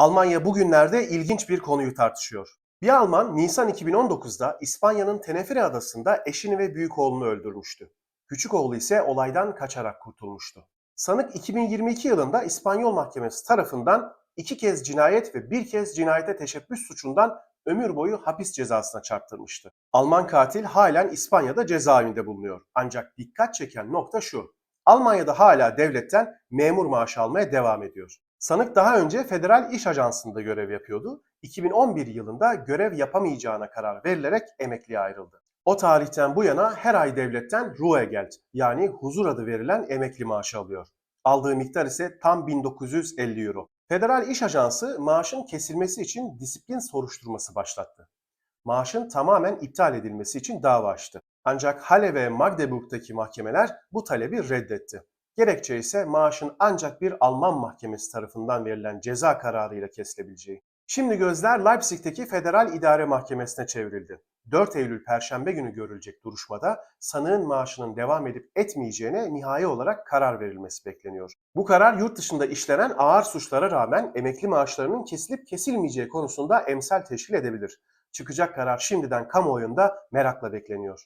Almanya bugünlerde ilginç bir konuyu tartışıyor. Bir Alman Nisan 2019'da İspanya'nın Tenerife adasında eşini ve büyük oğlunu öldürmüştü. Küçük oğlu ise olaydan kaçarak kurtulmuştu. Sanık 2022 yılında İspanyol Mahkemesi tarafından iki kez cinayet ve bir kez cinayete teşebbüs suçundan ömür boyu hapis cezasına çarptırmıştı. Alman katil halen İspanya'da cezaevinde bulunuyor. Ancak dikkat çeken nokta şu. Almanya'da hala devletten memur maaşı almaya devam ediyor. Sanık daha önce Federal İş Ajansı'nda görev yapıyordu. 2011 yılında görev yapamayacağına karar verilerek emekliye ayrıldı. O tarihten bu yana her ay devletten Ruhegeld yani huzur adı verilen emekli maaşı alıyor. Aldığı miktar ise tam 1950 euro. Federal İş Ajansı maaşın kesilmesi için disiplin soruşturması başlattı. Maaşın tamamen iptal edilmesi için dava açtı. Ancak Halle ve Magdeburg'daki mahkemeler bu talebi reddetti. Gerekçe ise maaşın ancak bir Alman mahkemesi tarafından verilen ceza kararıyla kesilebileceği. Şimdi gözler Leipzig'teki Federal İdare Mahkemesi'ne çevrildi. 4 Eylül Perşembe günü görülecek duruşmada sanığın maaşının devam edip etmeyeceğine nihai olarak karar verilmesi bekleniyor. Bu karar yurt dışında işlenen ağır suçlara rağmen emekli maaşlarının kesilip kesilmeyeceği konusunda emsal teşkil edebilir. Çıkacak karar şimdiden kamuoyunda merakla bekleniyor.